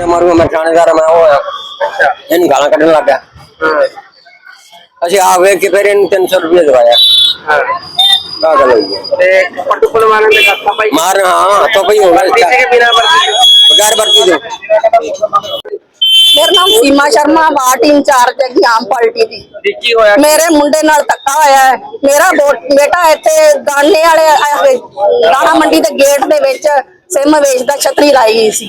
ਕੁੱਟਿਆ ਮਾਰੂ ਮੈਂ ਥਾਣੇਦਾਰ ਮੈਂ ਉਹ ਅੱਛਾ। ਇਹਨੂੰ ਗਾਲਾਂ ਕੱਢਣ ਲੱਗ ਗਿਆ। ਹਾਂ। ਅਸੀਂ ਆ ਵੇਖ ਕੇ ਫਿਰ ਇਹਨੂੰ 300 ਰੁਪਏ ਦਵਾਇਆ। ਹਾਂ। ਕਾ ਗੱਲ ਤੇ ਪੱਟੂ ਪੁਲ ਵਾਲਿਆਂ ਦੇ ਕਰਤਾ ਭਾਈ ਮਾਰ ਹਾਂ ਤਾਂ ਭਈ ਹੋਣਾ ਇੱਥੇ। ਵਰਦੀ ਕੇ ਬਿਨਾ ਮੇਰਾ ਨਾਮ ਸੀਮਾ ਸ਼ਰਮਾ ਵਾਰਡ ਇੰਚਾਰਜ ਹੈਗੀ ਆਮ ਪਾਰਟੀ ਦੀ। ਕੀ ਹੋਇਆ? ਮੇਰੇ ਮੁੰਡੇ ਨਾਲ ਧੱਕਾ ਹੋਇਆ ਹੈ। ਮੇਰਾ ਬੋ- ਬੇਟਾ ਇੱਥੇ ਦਾਣੇ ਵਾਲੇ ਆਹ ਦਾਣਾ ਮੰਡੀ ਦੇ ਗੇਟ ਦੇ ਵਿੱਚ ਸਿਮ ਵੇਚਦਾ ਛਤਰੀ ਲਾਈ ਗਈ ਸੀ।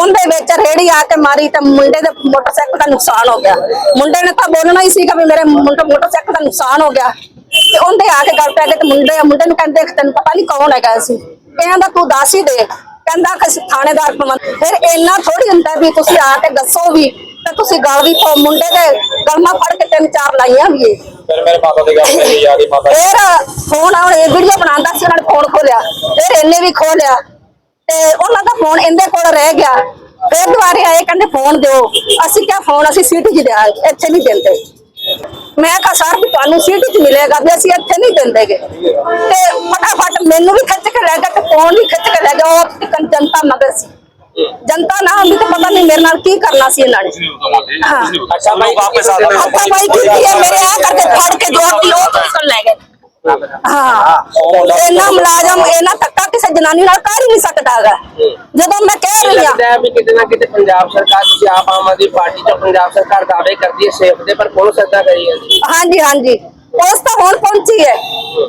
ਉਹਦੇ ਵਿੱਚ ਰੇੜੀ ਆ ਕੇ ਮਾਰੀ ਤੇ ਮੁੰਡੇ ਦੇ ਮੋਟਰਸਾਈਕਲ ਦਾ ਨੁਕਸਾਨ ਹੋ ਗਿਆ। ਮੁੰਡੇ ਨੇ ਤਾਂ ਬੋਲਣਾ ਹੀ ਸੀਗਾ ਵੀ ਮੇਰੇ ਮੁੰਡੇ ਮੋਟਰਸਾਈਕਲ ਦਾ ਨੁਕਸਾਨ ਹੋ ਗਿਆ। ਤੇ ਉਹਦੇ ਆ ਕੇ ਗੱਲ ਪੈ ਗਈ ਤੇ ਮੁੰਡੇ ਮੁੰਡੇ ਨੂੰ ਕਹਿੰਦੇ ਕਿ ਤੈਨੂੰ ਪਤਾ ਨਹੀਂ ਕੌਣ ਹੈਗਾ ਸੀ। ਕਹਿੰਦਾ ਤੂੰ ਦੱਸ ਹੀ ਦੇ। ਕਹਿੰਦਾ ਕਿ ਥਾਣੇਦਾਰ ਪਵਨ ਫਿਰ ਇੰਨਾ ਥੋੜੀ ਹੁੰਦਾ ਵੀ ਤੁਸੀਂ ਆ ਕੇ ਦੱਸੋ ਵੀ ਤੇ ਤੁਸੀਂ ਗਲ ਵੀ ਪਾਓ ਮੁੰਡੇ ਦੇ ਗਲਮਾ ਫੜ ਕੇ ਤਿੰਨ ਚਾਰ ਲਾਈਆਂ ਵੀ ਏ ਫਿਰ ਮੇਰੇ ਮਾਤਾ ਦੀ ਗੱਲ ਯਾਦ ਹੀ ਮਾਤਾ ਫਿਰ ਫੋਨ ਆਉਣ ਇਹ ਵੀਡੀਓ ਬਣਾਉਂਦਾ ਸੀ ਉਹਨਾਂ ਨੇ ਫੋਨ ਖੋਲਿਆ। ਫਿਰ ਇਹਨੇ ਵੀ ਖੋਲਿਆ। ਤੇ ਉਹਨਾਂ ਦਾ ਫੋਨ ਇਹਦੇ ਕੋਲ ਰਹਿ ਗਿਆ। ਫਿਰ ਦੁਬਾਰੇ ਆਏ ਕਹਿੰਦੇ ਫੋਨ ਦਿਓ। ਅਸੀਂ ਕਿਹਾ ਫੋਨ ਅਸੀਂ ਸਿਟੀ 'ਚ ਦਿਆ ਇੱਥੇ ਨਹੀਂ ਦਿੰਦੇ। ਮੈਂ ਕਿਹਾ ਸਰ ਵੀ ਤੁਹਾਨੂੰ ਸਿਟੀ 'ਚ ਮਿਲੇਗਾ ਵੀ ਅਸੀਂ ਇੱਥੇ ਨਹੀਂ ਦਿੰਦੇਗੇ। ਤੇ ਫਟਾਫਟ ਮੈਨੂੰ ਵੀ ਖਿੱਚ ਕੇ ਲੈ ਗਿਆ ਫੋਨ ਵੀ ਖਿੱਚ ਕੇ ਲੈ ਗਿਆ ਉਹ ਜਨਤਾ ਮਗਰ ਸੀ। ਜਨਤਾ ਨਾ ਹੁੰਦੀ ਤਾਂ ਪਤਾ ਨਹੀਂ ਮੇਰੇ ਨਾਲ ਕੀ ਕਰਨਾ ਸੀ ਇਹਨਾਂ ਨੇ। ਹਾਂ। ਅੱਛਾ ਭਾਈ ਵਾਪਸ ਆ ਜਾਣਾ ਆਪਾਂ ਬਾਈ ਕੀਤੀ ਹੈ ਮੇਰੇ ਆ ਕਰਕੇ ਫੜ ਕੇ ਜੋ ਵੀ ਉਹ ਤੋਂ ਲੈ ਗਏ। ਹਾਂ। ਇਹਨਾਂ ਮੁਲਾਜ਼ਮ ਇਹਨਾਂ ਧੱਕਾ ਕਿਸੇ ਜਨਾਨੀ ਨਾਲ ਕਰ ਹੀ ਨਹੀਂ ਸਕਦਾ ਹੈਗਾ। ਜਦੋਂ ਮੈਂ ਕਹਿ ਰਹੀ ਹਾਂ। ਲੱਗਦਾ ਹੈ ਵੀ ਕਿਤੇ ਨਾ ਕਿਤੇ ਪੰਜਾਬ ਸਰਕਾਰ ਤੁਸੀਂ ਆਪ ਆਮ ਆਦਮੀ ਪਾਰਟੀ ਤੋਂ ਪੰਜਾਬ ਸਰਕਾਰ ਦਾਅਵੇ ਕਰਦੀ ਹੈ ਸੇਫ ਦੇ ਪਰ ਪੁਲਿਸ ਏਦਾਂ ਕਰੀ ਜਾਂਦੀ ਹੈ। ਹਾਂਜੀ ਹਾਂਜੀ। ਪੁਲਿਸ ਤਾਂ ਹੁਣ ਪਹੁੰਚੀ ਹੈ।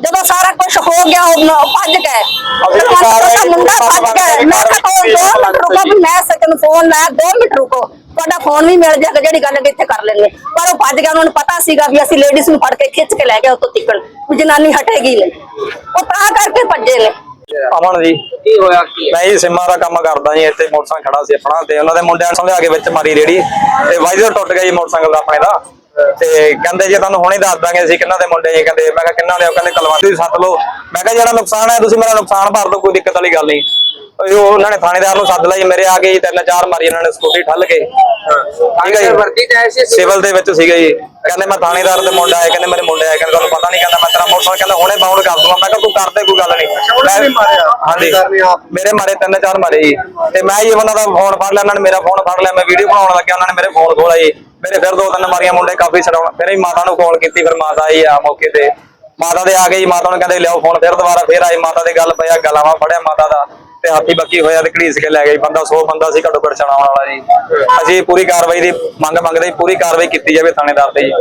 ਜਦੋਂ ਸਾਰਾ ਕੁਝ ਹੋ ਗਿਆ ਉਹ ਭੱਜ ਗਏ। ਕੁਲਵੰਤ ਦਾ ਮੁੰਡਾ ਭੱਜ ਗਿਆ। ਮੈਂ ਕਿਹਾ ਕੋਈ ਦੋ ਮਿੰਟ ਰੁਕੋ ਵੀ ਮੈਂ ਸੱਚ ਫੋਨ ਲਾਇਆ ਦੋ ਮਿੰਟ ਰੁਕੋ। ਤੁਹਾਡਾ ਫੋਨ ਵੀ ਮਿਲ ਜਾਏਗਾ ਜਿਹੜੀ ਗੱਲ ਹੈਗੀ ਇੱਥੇ ਕਰ ਲੈਣੇ ਪਰ ਉਹ ਭੱਜ ਗਿਆ ਉਹਨਾਂ ਨੂੰ ਪਤਾ ਸੀਗਾ ਵੀ ਅਸੀਂ ਲੇਡੀਜ਼ ਨੂੰ ਫੜ ਕੇ ਖਿੱਚ ਕੇ ਲੈ ਗਏ ਉੱਤੋਂ ਤਿੱਕਣ। ਵੀ ਜਨਾਨੀ ਹਟੇਗੀ ਨਹੀਂ। ਉਹ ਤਾਂ ਕਰਕੇ ਭੱਜੇ ਨੇ। ਅਮਨ ਜੀ ਕੀ ਹੋਇਆ ਕੀ ਹੈ? ਮੈਂ ਜੀ ਸਿੰਮਾ ਦਾ ਕੰਮ ਕਰਦਾ ਜੀ ਇੱਥੇ ਮੋਟਰਸਾਈਕਲ ਖੜਾ ਸੀ ਆਪਣਾ ਤੇ ਉਹਨਾਂ ਦੇ ਮੁੰਡਿਆਂ ਨੇ ਸਮਝਾ ਕੇ ਵਿੱਚ ਮਾਰੀ ਰੇੜੀ। ਤੇ ਵਾਈਜ਼ਰ ਟੁੱਟ ਗਿਆ ਜੀ ਮੋਟਰਸਾਈਕਲ ਦਾ ਆਪਣੇ ਦਾ ਤੇ ਕਹਿੰਦੇ ਜੇ ਤੁਹਾਨੂੰ ਹੁਣੇ ਦੱਸ ਦਾਂਗੇ ਅਸੀਂ ਕਿੰਨਾ ਦੇ ਮੁੰਡੇ ਜੀ ਕਹਿੰਦੇ ਮੈਂ ਕਿਹਾ ਕਿੰਨਾ ਦੇ ਉਹ ਕਹਿੰਦੇ ਕਲਵੰਤ ਤੁਸੀਂ ਸੱਦ ਲਓ। ਮੈਂ ਕਿਹਾ ਜਿਹੜਾ ਨੁਕਸਾਨ ਹੈ, ਤੁਸੀਂ ਮੇਰਾ ਨੁਕਸਾਨ ਭਰ ਦਿਓ, ਕੋਈ ਦਿੱਕਤ ਵਾਲੀ ਗੱਲ ਨਹੀਂ। ਉਹ ਉਹਨਾਂ ਨੇ ਥਾਣੇਦਾਰ ਨੂੰ ਸੱਦ ਲਿਆ ਜੀ ਮੇਰੇ ਆ ਜੀ ਤਿੰਨ ਚਾਰ ਮਾਰੀ ਇਹਨਾਂ ਨੇ ਸਕੂਟਰੀ ਠੱਲ ਕੇ। ਠੀਕ ਹੈ ਜੀ? ਵਰਦੀ ਚ ਆਏ ਸੀ ਸਿਵਲ ਦੇ ਵਿੱਚ ਸੀਗੇ ਜੀ। ਕਹਿੰਦੇ ਮੈਂ ਥਾਣੇਦਾਰ ਦੇ ਮੁੰਡਾ ਆਇਆ ਕਹਿੰਦੇ ਮੇਰੇ ਮੁੰਡੇ ਆਏ ਕਹਿੰਦੇ ਤੁਹਾਨੂੰ ਪਤਾ ਨਹੀਂ ਕਹਿੰਦਾ ਮੈਂ ਤੇਰਾ ਮੋਟਰਸਾਈਕਲ ਕਹਿੰਦਾ ਹੁਣੇ ਬਾਉਂਡ ਕਰ ਦੂੰਗਾ। ਮੈਂ ਕਿਹਾ ਤੂੰ ਕਰਦੇ ਕੋਈ ਗੱਲ ਨਹੀਂ। ਮੈਂ- ਹਾਂਜੀ। ਮੇਰੇ ਮਾਰੇ ਤਿੰਨ ਚਾਰ ਮਾਰੇ ਜੀ। ਤੇ ਮੈਂ ਜੀ ਉਹਨਾਂ ਦਾ ਫੋਨ ਫੜ ਲਿਆ ਉਹਨਾਂ ਨੇ ਮੇਰਾ ਫੋਨ ਫੜ ਲਿਆ ਮੈਂ ਵੀਡੀਓ ਬਣਾਉਣ ਲੱਗਿਆ ਉਹਨਾਂ ਨੇ ਮੇਰੇ ਫੋਨ ਖੋਲਾ ਜੀ। ਮੇਰੇ ਫਿਰ ਦੋ ਤਿੰਨ ਮਾਰੀਆਂ ਮੁੰਡੇ ਕਾਫੀ ਛਡਾਉਣ ਫਿਰ ਹੀ ਮਾਤਾ ਨੂੰ ਫੋਨ ਕੀਤੀ ਫਿਰ ਮਾਤਾ ਆਈ ਆ ਮੌਕੇ ਤੇ। ਮਾਤਾ ਦੇ ਆ ਗਈ ਮਾਤਾ ਨੂੰ ਕਹਿੰਦੇ ਲਿਆਓ ਫੋਨ ਫਿਰ ਦੁਬਾਰਾ ਫਿਰ ਆਈ ਮਾਤਾ ਦੇ ਗੱਲ ਪਿਆ ਗਲਾਵਾ ਫੜਿਆ ਮਾਤਾ ਦਾ। ਤੇ ਹਾਥੀ ਬੱਕੀ ਹੋਇਆ ਤੇ ਘੜੀਸ ਕੇ ਲੈ ਗਈ ਬੰਦਾ 100 ਬੰਦਾ ਸੀ ਘੱਟੋ ਘੱਟ ਚਲਾਉਣ ਵਾਲਾ ਜੀ। ਅਸੀਂ ਪੂਰੀ ਕਾਰਵਾਈ ਦੀ ਮੰਗ ਮੰਗਦੇ ਪੂਰੀ ਕਾਰਵਾਈ ਕੀਤੀ ਜਾਵੇ ਥਾਣੇਦਾਰ ਤੇ ਜੀ।